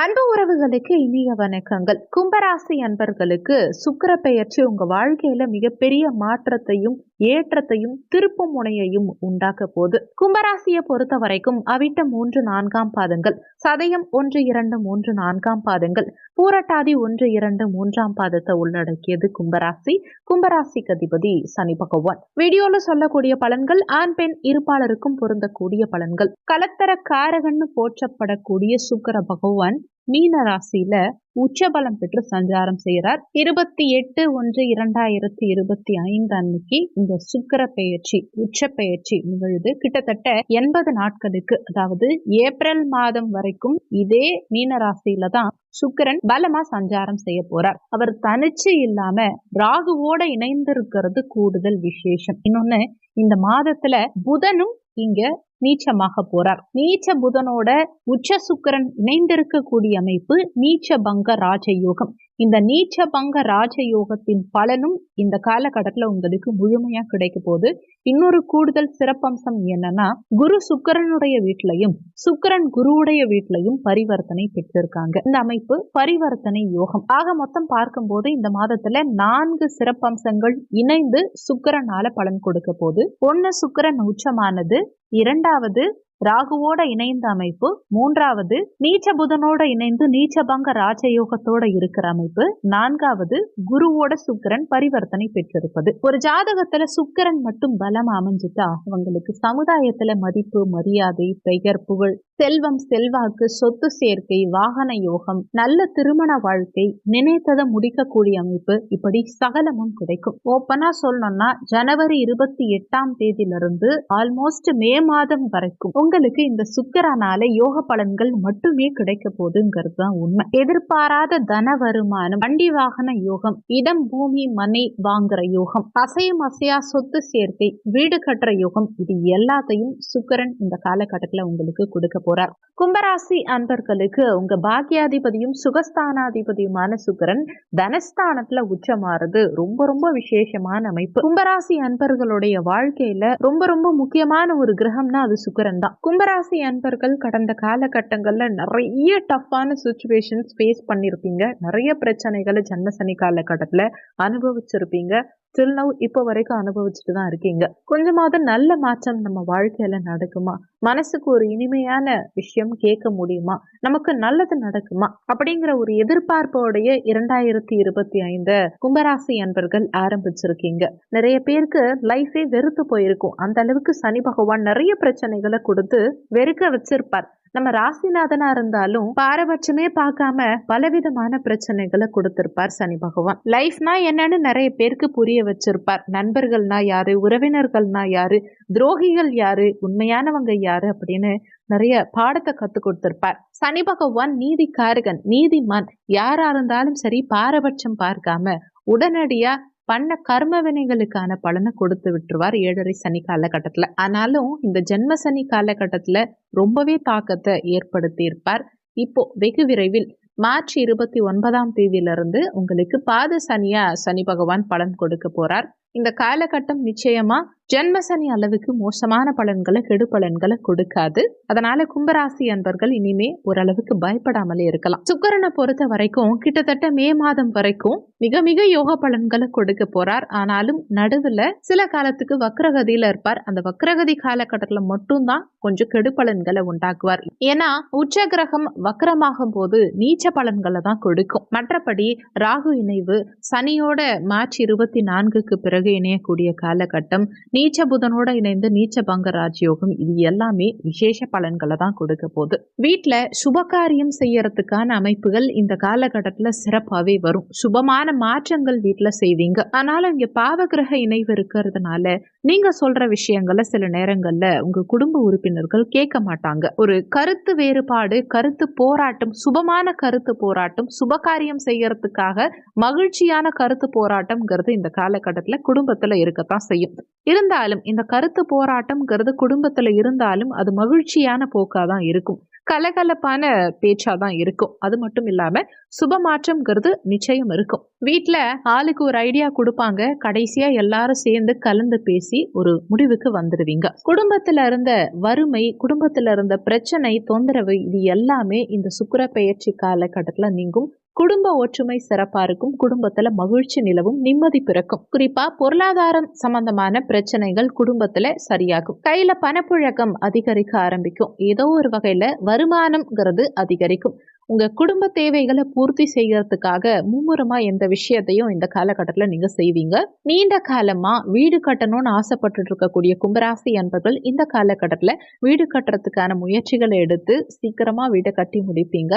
அன்பு உறவுகளுக்கு இனிய வணக்கங்கள். கும்பராசி அன்பர்களுக்கு சுக்கிர பெயர்ச்சி உங்க வாழ்க்கையில மிகப்பெரிய மாற்றத்தையும் ஏற்றத்தையும் திருப்பு முனையையும் உண்டாக்க போது கும்பராசியை பொறுத்த வரைக்கும் அவிட்ட மூன்று நான்காம் பாதங்கள் சதயம் ஒன்று இரண்டு மூன்று நான்காம் பாதங்கள் பூரட்டாதி ஒன்று இரண்டு மூன்றாம் பாதத்தை உள்ளடக்கியது கும்பராசி. கும்பராசிக்கு அதிபதி சனி பகவான். வீடியோல சொல்லக்கூடிய பலன்கள் ஆண் பெண் இருப்பாளருக்கும் பொருந்தக்கூடிய பலன்கள். கலத்தர காரகன்னு போற்றப்படக்கூடிய சுக்கர பகவான் மீன ராசியில உச்சபலம் பெற்று சஞ்சாரம் செய்கிறார். இருபத்தி எட்டு ஒன்று இரண்டாயிரத்தி இருபத்தி ஐந்து அன்னைக்கு இந்த சுக்கர பெயர்ச்சி உச்ச பெயர்ச்சி நிகழுது கிட்டத்தட்ட எண்பது நாட்களுக்கு அதாவது ஏப்ரல் மாதம் வரைக்கும் இதே மீன ராசியில தான் சுக்கரன் பலமா சஞ்சாரம் செய்ய போறார். அவர் தனிச்சு இல்லாம ராகுவோட இணைந்திருக்கிறது கூடுதல் விசேஷம். இன்னொன்னு இந்த மாதத்துல புதனும் இங்க நீச்சமாக போறார். நீச்ச புதனோட உச்ச சுக்கரன் இணைந்திருக்கக்கூடிய அமைப்பு நீச்ச பங்க ராஜயோகம். இந்த நீச்ச பங்க ராஜயோகத்தின் பலனும் இந்த காலகட்டத்துல உங்களுக்கு முழுமையா கிடைக்க போகுது. இன்னொரு கூடுதல் சிறப்பம்சம் என்னன்னா குரு சுக்கரனுடைய வீட்லையும் சுக்கரன் குருவுடைய வீட்லையும் பரிவர்த்தனை பெற்றிருக்காங்க. இந்த அமைப்பு பரிவர்த்தனை யோகம். ஆக மொத்தம் பார்க்கும்போது இந்த மாதத்துல நான்கு சிறப்பம்சங்கள் இணைந்து சுக்கரனால பலன் கொடுக்க போது ஒன்னு சுக்கரன் உச்சமானது இரண்டாவது ராகுவோட இணைந்த அமைப்பு மூன்றாவது நீச்ச புதனோட இணைந்து நீச்சபங்க ராஜயோகத்தோட இருக்கிற அமைப்பு நான்காவது குருவோட சுக்கரன் பரிவர்த்தனை பெற்றிருப்பது. ஒரு ஜாதகத்துல சுக்கரன் மட்டும் பலம் அமைஞ்சிட்டா அவங்களுக்கு சமுதாயத்துல மதிப்பு மரியாதை பெயர் புகழ் செல்வம் செல்வாக்கு சொத்து சேர்க்கை வாகன யோகம் நல்ல திருமண வாழ்க்கை நினைத்ததை முடிக்கக்கூடிய அமைப்பு இப்படி சகலமும் கிடைக்கும். ஓப்பனா சொல்லணும்னா ஜனவரி இருபத்தி எட்டாம் தேதியிலிருந்து ஆல்மோஸ்ட் மே மாதம் வரைக்கும் உங்களுக்கு இந்த சுக்கரனால யோக பலன்கள் மட்டுமே கிடைக்க போகுதுங்கிறது தான் உண்மை. எதிர்பாராத தன வருமானம் வண்டி வாகன யோகம் இடம் பூமி மனை வாங்குற யோகம் அசையும் அசையா சொத்து சேர்க்கை வீடு கட்டுற யோகம் இது எல்லாத்தையும் சுக்கரன் இந்த காலகட்டத்தில் உங்களுக்கு கொடுக்க போறார். கும்பராசி அன்பர்களுக்கு உங்க பாக்கியாதிபதியும் சுகஸ்தானாதிபதியுமான சுக்கரன் தனஸ்தானத்துல உச்சமாறுது ரொம்ப ரொம்ப விசேஷமான அமைப்பு. கும்பராசி அன்பர்களுடைய வாழ்க்கையில ரொம்ப ரொம்ப முக்கியமான ஒரு கிரகம்னா அது சுக்கரன் தான். கும்பராசி அன்பர்கள் கடந்த காலகட்டங்கள்ல நிறைய டஃப்பான சுச்சுவேஷன்ஸ் ஃபேஸ் பண்ணிருப்பீங்க. நிறைய பிரச்சனைகளை ஜன்மசனி காலகட்டத்துல அனுபவிச்சிருப்பீங்க. ஸ்டில் நவ் இப்போ வரைக்கும் அனுபவிச்சுட்டு தான் இருக்கீங்க. கொஞ்சமாவது நல்ல மாற்றம் நம்ம வாழ்க்கையில நடக்குமா? மனசுக்கு ஒரு இனிமையான விஷயம் கேட்க முடியுமா? நமக்கு நல்லது நடக்குமா? அப்படிங்கிற ஒரு எதிர்பார்ப்போடைய இரண்டாயிரத்தி இருபத்தி ஐந்து கும்பராசி அன்பர்கள் ஆரம்பிச்சிருக்கீங்க. நிறைய பேருக்கு லைஃபே வெறுத்து போயிருக்கும். அந்த அளவுக்கு சனி பகவான் நிறைய பிரச்சனைகளை கொடுத்து வெறுக்க வச்சிருப்பார். நம்ம ராசிநாதனா இருந்தாலும் பாரபட்சமே பார்க்காம பலவிதமான பிரச்சனைகளை கொடுத்திருப்பார் சனி பகவான். லைஃப்னா என்னன்னு நிறைய பேருக்கு புரிய வச்சிருப்பார். நண்பர்கள்னா யாரு? உறவினர்கள்னா யாரு? துரோகிகள் யாரு? உண்மையானவங்க யாரு? அப்படின்னு நிறைய பாடத்தை கத்து கொடுத்திருப்பார். சனி பகவான் நீதிக்காரகன் நீதிமான். யாரா இருந்தாலும் சரி பாரபட்சம் பார்க்காம உடனடியா பண்ண கர்ம வினைகளுக்கான பலனை கொடுத்து விட்டுருவார் ஏழரை சனி காலகட்டத்தில். ஆனாலும் இந்த ஜென்ம சனி காலகட்டத்தில் ரொம்பவே தாக்கத்தை ஏற்படுத்தியிருப்பார். இப்போ வெகு விரைவில் மார்ச் இருபத்தி ஒன்பதாம் தேதியிலிருந்து உங்களுக்கு பாத சனியா சனி பகவான் பலன் கொடுக்க போறார். இந்த காலகட்டம் நிச்சயமா ஜென்மசனி அளவுக்கு மோசமான பலன்களை கெடு பலன்களை கொடுக்காது. அதனால கும்பராசி அன்பர்கள் இனிமே ஓரளவுக்கு பயப்படாமலே இருக்கலாம். சுக்கரனை பொறுத்த வரைக்கும் கிட்டத்தட்ட மே மாதம் வரைக்கும் மிக மிக யோக பலன்களை கொடுக்க போறார். ஆனாலும் நடுவுல சில காலத்துக்கு வக்ரகதியில இருப்பார். அந்த வக்ரகதி காலகட்டத்துல மட்டும்தான் கொஞ்சம் கெடு பலன்களை உண்டாக்குவார். ஏன்னா உச்ச கிரகம் வக்ரமாகும் போது நீச்ச பலன்களை தான் கொடுக்கும். மற்றபடி ராகு இணைவு சனியோட மார்ச் இருபத்தி நான்குக்கு பிறகு இணையக்கூடிய காலகட்டம் நீச்ச புதனோட இணைந்து நீச்ச பங்க ராஜயோகம் இது எல்லாமே விசேஷ பலன்களை தான் கொடுக்க போகுது. வீட்டில் சுபகாரியம் செய்யறதுக்கான அமைப்புகள் இந்த காலகட்டத்தில் சிறப்பாகவே வரும். சுபமான மாற்றங்கள் வீட்டில் செய்வீங்க. ஆனாலும் இங்கே பாவகிரக இணைவு இருக்கிறதுனால நீங்க சொல்ற விஷயங்களை சில நேரங்கள்ல உங்க குடும்ப உறுப்பினர்கள் கேட்க மாட்டாங்க. ஒரு கருத்து வேறுபாடு கருத்து போராட்டம் சுபமான கருத்து போராட்டம் சுபகாரியம் செய்யறதுக்காக மகிழ்ச்சியான கருத்து போராட்டம்ங்கிறது இந்த காலகட்டத்தில் குடும்பத்தில் இருக்கத்தான் செய்யும். இருந்தாலும் இந்த கருத்து போராட்டம்ங்கிறது குடும்பத்துல இருந்தாலும் அது மகிழ்ச்சியான போக்காதான் இருக்கும். கலகலப்பான பேச்சா தான் இருக்கும். அது மட்டும் இல்லாம சுபமாற்றம்ங்கிறது நிச்சயம் இருக்கும். வீட்டில் ஆளுக்கு ஒரு ஐடியா கொடுப்பாங்க. கடைசியா எல்லாரும் சேர்ந்து கலந்து பேசி ஒரு முடிவுக்கு வந்துடுவீங்க குடும்பத்துல இருந்த வறுமை குடும்பத்துல இருந்த பிரச்சனை தொந்தரவு இது எல்லாமே இந்த சுக்கிர பெயர்ச்சி காலகட்டத்தில் நீங்கும். குடும்ப ஒற்றுமை சிறப்பா இருக்கும். குடும்பத்துல மகிழ்ச்சி நிலவும் நிம்மதி பிறக்கும். குறிப்பா பொருளாதாரம் சம்பந்தமான பிரச்சனைகள் குடும்பத்துல சரியாகும். கையில பணப்புழக்கம் அதிகரிக்க ஆரம்பிக்கும். ஏதோ ஒரு வகையில வருமானம்ங்கிறது அதிகரிக்கும். உங்க குடும்ப தேவைகளை பூர்த்தி செய்யறதுக்காக மும்முரமா எந்த விஷயத்தையும் இந்த காலகட்டத்தில் நீங்க செய்வீங்க. நீண்ட காலமா வீடு கட்டணும்னு ஆசைப்பட்டு இருக்கக்கூடிய கும்பராசி அன்பர்கள் இந்த காலகட்டத்தில் வீடு கட்டுறதுக்கான முயற்சிகளை எடுத்து சீக்கிரமா வீடை கட்டி முடிப்பீங்க.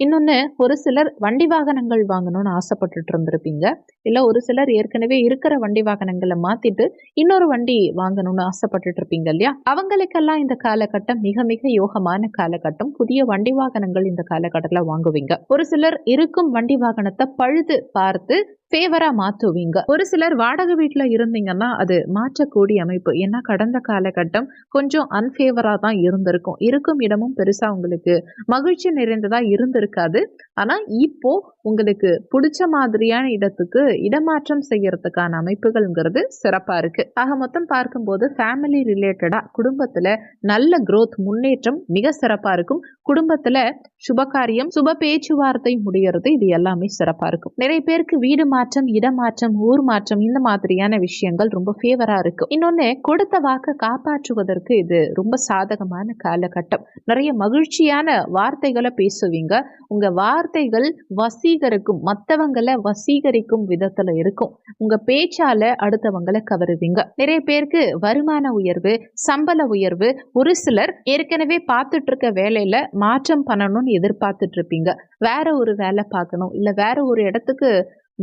இன்னொன்று ஒரு சிலர் வண்டி வாகனங்கள் வாங்கணும்னு ஆசைப்பட்டுட்டு இருந்திருப்பீங்க. இல்லை ஒரு சிலர் ஏற்கனவே இருக்கிற வண்டி வாகனங்களை மாத்திட்டு இன்னொரு வண்டி வாங்கணும்னு ஆசைப்பட்டுட்டு இருப்பீங்க இல்லையா? அவங்களுக்கெல்லாம் இந்த காலகட்டம் மிக மிக யோகமான காலகட்டம். புதிய வண்டி வாகனங்கள் இந்த காலகட்டத்தில் வாங்குவீங்க. ஒரு சிலர் இருக்கும் வண்டி வாகனத்தை பழுது பார்த்து ஃபேவரா மாற்றுவீங்க ஒரு சிலர் வாடகை வீட்டில் இருந்தீங்கன்னா அது மாற்றக்கூடிய அமைப்பு. ஏன்னா கடந்த காலகட்டம் கொஞ்சம் அன்ஃபேவரா தான் இருந்திருக்கும். இருக்கும் இடமும் பெருசா உங்களுக்கு மகிழ்ச்சி நிறைந்ததா இருந்திருக்காது. ஆனா இப்போ உங்களுக்கு பிடிச்ச மாதிரியான இடத்துக்கு இடமாற்றம் செய்யறதுக்கான அமைப்புகள்ங்கிறது சிறப்பா இருக்கு. ஆக மொத்தம் பார்க்கும்போது ஃபேமிலி ரிலேட்டடா குடும்பத்துல நல்ல குரோத் முன்னேற்றம் மிக சிறப்பா இருக்கும். குடும்பத்துல சுபகாரியம் சுப பேச்சுவார்த்தை முடியறது இது எல்லாமே சிறப்பா இருக்கும். நிறைய பேருக்கு வீடு மாற்றம் இடமாற்றம் ஊர் மாற்றம் இந்த மாதிரியான விஷயங்கள் ரொம்ப ஃபேவரா இருக்கும் இன்னொன்னு கொடுத்த வாக்க காப்பாற்றுவதற்கு இது ரொம்ப சாதகமான காலகட்டம். நிறைய மகிழ்ச்சியான வார்த்தைகளை பேசுவீங்க. உங்க வார்த்தைகள் வசீகரிக்கும் மற்றவங்களை வசீகரிக்கும் விதத்துல இருக்கும். உங்க பேச்சால அடுத்தவங்களை கவருவீங்க. நிறைய பேருக்கு வருமான உயர்வு சம்பள உயர்வு ஒரு சிலர் ஏற்கனவே பார்த்துட்டு இருக்க வேலையில மாற்றம் பண்ணணும்னு எதிர்பார்த்துட்டு இருப்பீங்க வேற ஒரு வேலை பார்க்கணும் இல்ல வேற ஒரு இடத்துக்கு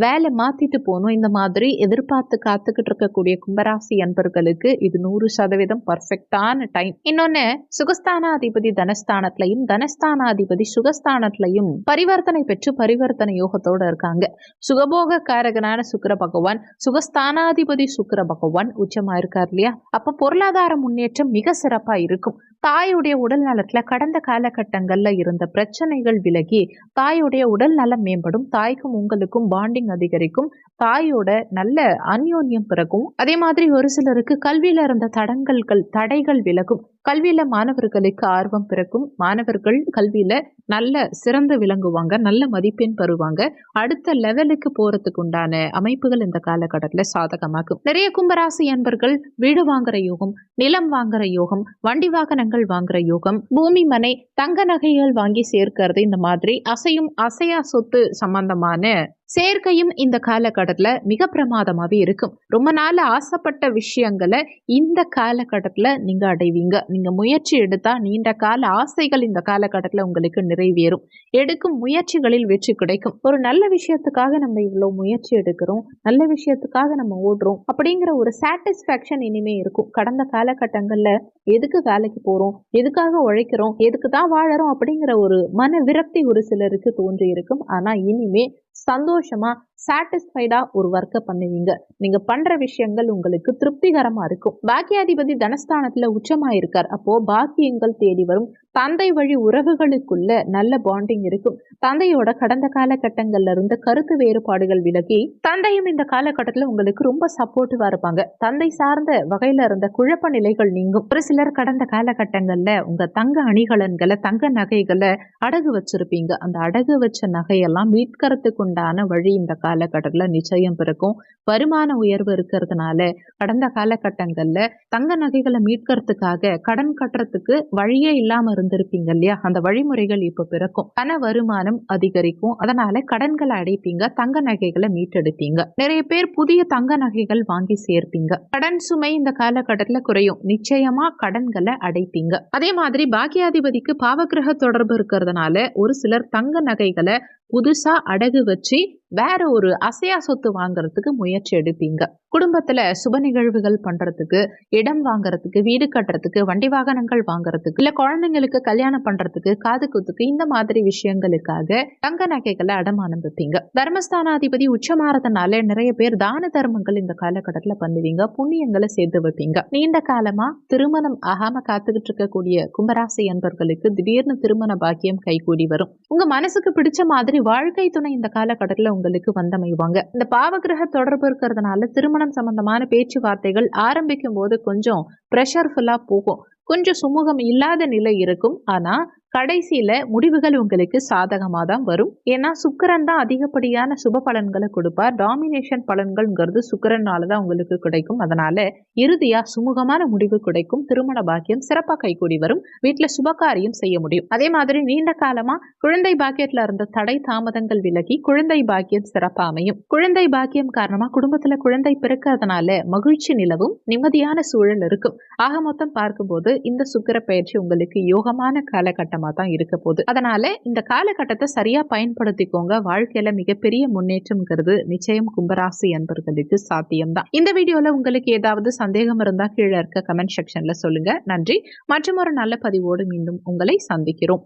வேலை மாத்திட்டு போகணும் இந்த மாதிரி எதிர்பார்த்து காத்துக்கிட்டு இருக்கக்கூடிய கும்பராசி அன்பர்களுக்கு இது நூறு சதவீதம் பர்ஃபெக்டான டைம் இன்னொன்னு சுகஸ்தானாதிபதி தனஸ்தானத்திலையும் தனஸ்தானாதிபதி சுகஸ்தானத்திலையும் பரிவர்த்தனை பெற்று பரிவர்த்தனை யோகத்தோட இருக்காங்க. சுகபோக காரகனான சுக்கர பகவான் சுகஸ்தானாதிபதி சுக்கர பகவான் உச்சமா இருக்கார் இல்லையா? அப்ப பொருளாதார முன்னேற்றம் மிக சிறப்பா இருக்கும். தாயுடைய உடல் நலத்துல கடந்த காலகட்டங்கள்ல இருந்த பிரச்சனைகள் விலகி தாயுடைய உடல் நலம் மேம்படும் தாய்க்கும் உங்களுக்கும் பாண்டிங் அதிகரிக்கும் தாயோட நல்ல அந்யோன்யம் பிறக்கும். அதே மாதிரி ஒரு சிலருக்கு கல்வியில இருந்த தடங்கல்கள் தடைகள் விலகும். கல்வியில மாணவர்களுக்கு ஆர்வம் பிறக்கும். மாணவர்கள் கல்வியில நல்ல சிறந்து விளங்குவாங்க நல்ல மதிப்பெண் பெறுவாங்க. அடுத்த லெவலுக்கு போறதுக்கு உண்டான அமைப்புகள் இந்த காலகட்டத்துல சாதகமாகும். நிறைய கும்பராசி அன்பர்கள் வீடு வாங்குற யோகம் நிலம் வாங்குற யோகம் வண்டி வாகனங்கள் வாங்குற யோகம் பூமி மனை தங்க நகைகள் வாங்கி சேர்க்கிறது இந்த மாதிரி அசையும் அசையா சொத்து சம்பந்தமான சேர்க்கையும் இந்த காலகட்டத்தில் மிக பிரமாதமாகவே இருக்கும். ரொம்ப நாள் ஆசைப்பட்ட விஷயங்களை இந்த காலகட்டத்தில் நீங்கள் அடைவீங்க. நீங்கள் முயற்சி எடுத்தால் நீண்ட கால ஆசைகள் இந்த காலகட்டத்தில் உங்களுக்கு நிறைவேறும். எடுக்கும் முயற்சிகளில் வெற்றி கிடைக்கும். ஒரு நல்ல விஷயத்துக்காக நம்ம இவ்வளோ முயற்சி எடுக்கிறோம் நல்ல விஷயத்துக்காக நம்ம ஓடுறோம் அப்படிங்கிற ஒரு சாட்டிஸ்ஃபேக்ஷன் இனிமே இருக்கும். கடந்த காலகட்டங்களில் எதுக்கு வேலைக்கு போகிறோம் எதுக்காக உழைக்கிறோம் எதுக்கு தான் வாழறோம் அப்படிங்கிற ஒரு மன விரக்தி ஒரு சிலருக்கு தோன்றி இருக்கும் ஆனால் இனிமே 三度什么 சாட்டிஸ்ஃபைடா ஒரு ஒர்க்கை பண்ணுவீங்க. நீங்க பண்ற விஷயங்கள் உங்களுக்கு திருப்திகரமா இருக்கும். பாக்கியாதிபதி தனஸ்தானத்துல உச்சமாக இருக்கார். அப்போ பாக்கியங்கள் தேடி வரும். தந்தை வழி உறவுகளுக்குள்ள நல்ல பாண்டிங் இருக்கும். தந்தையோட கடந்த காலகட்டங்கள்ல இருந்த கருத்து வேறுபாடுகள் விலகி தந்தையும் இந்த காலகட்டத்துல உங்களுக்கு ரொம்ப சப்போர்ட்டிவா இருப்பாங்க. தந்தை சார்ந்த வகையில இருந்த குழப்ப நிலைகள் நீங்கும். ஒரு சிலர் கடந்த காலகட்டங்கள்ல உங்க தங்க அணிகலன்களை தங்க நகைகளை அடகு வச்சிருப்பீங்க. அந்த அடகு வச்ச நகையெல்லாம் மீட்கறதுக்கு உண்டான வழி இந்த காலகட்டத்தில் நிச்சயம் பிறக்கும். வருமான உயர்வு இருக்கிறதுனால கடந்த காலகட்டங்களில் தங்க நகைகளை மீட்கிறதுக்காக கடன் கட்டுறதுக்கு வழியே இல்லாமல் இருந்திருப்பீங்க இல்லையா? அந்த வழிமுறைகள் இப்போ பிறக்கும். பண வருமானம் அதிகரிக்கும். அதனால கடன்களை அடைப்பீங்க. தங்க நகைகளை மீட்டெடுப்பீங்க. நிறைய பேர் புதிய தங்க நகைகள் வாங்கி சேர்ப்பீங்க. கடன் சுமை இந்த காலகட்டத்தில் குறையும். நிச்சயமா கடன்களை அடைப்பீங்க. அதே மாதிரி பாக்கியாதிபதிக்கு பாவகிரக தொடர்பு இருக்கிறதுனால ஒரு சிலர் தங்க நகைகளை புதுசாக அடகு வச்சு வேற ஒரு அசையா சொத்து வாங்குறதுக்கு முயற்சி எடுப்பீங்க. குடும்பத்துல சுப நிகழ்வுகள் பண்றதுக்கு இடம் வாங்குறதுக்கு வீடு கட்டுறதுக்கு வண்டி வாகனங்கள் வாங்குறதுக்கு இல்ல குழந்தைங்களுக்கு கல்யாணம் பண்றதுக்கு காது குத்துக்கு இந்த மாதிரி விஷயங்களுக்காக தங்க நகைகளை அடமானம் வைப்பீங்க தர்மஸ்தானாதிபதி உச்சமாறதுனால நிறைய பேர் தான தர்மங்கள் இந்த காலகட்டத்துல பண்ணுவீங்க. புண்ணியங்களை சேர்த்து வைப்பீங்க. நீண்ட காலமா திருமணம் ஆகாம காத்துக்கிட்டு இருக்கக்கூடிய கும்பராசி என்பவர்களுக்கு திடீர்னு திருமண பாக்கியம் கைகூடி வரும். உங்க மனசுக்கு பிடிச்ச மாதிரி வாழ்க்கை துணை இந்த காலகட்டத்துல உங்களுக்கு வந்தமைவாங்க. இந்த பாவகிரக தொடர்பு இருக்கிறதுனால திருமணம் சம்பந்தமான பேச்சுவார்த்தைகள் ஆரம்பிக்கும் போது கொஞ்சம் ப்ரெஷர்ஃபுல்லா போகும். கொஞ்சம் சுமூகம் இல்லாத நிலை இருக்கும். ஆனால் கடைசியில முடிவுகள் உங்களுக்கு சாதகமாக தான் வரும். ஏன்னா சுக்கரன் தான் அதிகப்படியான சுப பலன்களை கொடுப்பார். டாமினேஷன் பலன்கள்ங்கிறது சுக்கரனால தான் உங்களுக்கு கிடைக்கும். அதனால இறுதியா சுமூகமான முடிவு கிடைக்கும். திருமண பாக்கியம் சிறப்பாக கைகூடி வரும். வீட்டுல சுபகாரியம் செய்ய முடியும். அதே மாதிரி நீண்ட காலமா குழந்தை பாக்கியத்துல இருந்த தடை தாமதங்கள் விலகி குழந்தை பாக்கியம் சிறப்பா அமையும். குழந்தை பாக்கியம் காரணமா குடும்பத்துல குழந்தை பிறக்கிறதுனால மகிழ்ச்சி நிலவும். நிம்மதியான சூழல் இருக்கும். ஆக மொத்தம் பார்க்கும்போது இந்த சுக்கிர பயிற்சி உங்களுக்கு யோகமான காலகட்டம் தான் இருக்க போகுது. அதனால இந்த காலகட்டத்தை சரியா பயன்படுத்திக்கோங்க. வாழ்க்கையில மிகப்பெரிய முன்னேற்றம்ங்கிறது நிச்சயம் கும்பராசி அன்பர்களுக்கு சாத்தியம்தான். இந்த வீடியோல உங்களுக்கு ஏதாவது சந்தேகம் இருந்தா கீழே இருக்க கமெண்ட் செக்ஷன்ல சொல்லுங்க. நன்றி. மற்றும் ஒரு நல்ல பதிவோடு மீண்டும் உங்களை சந்திக்கிறோம்.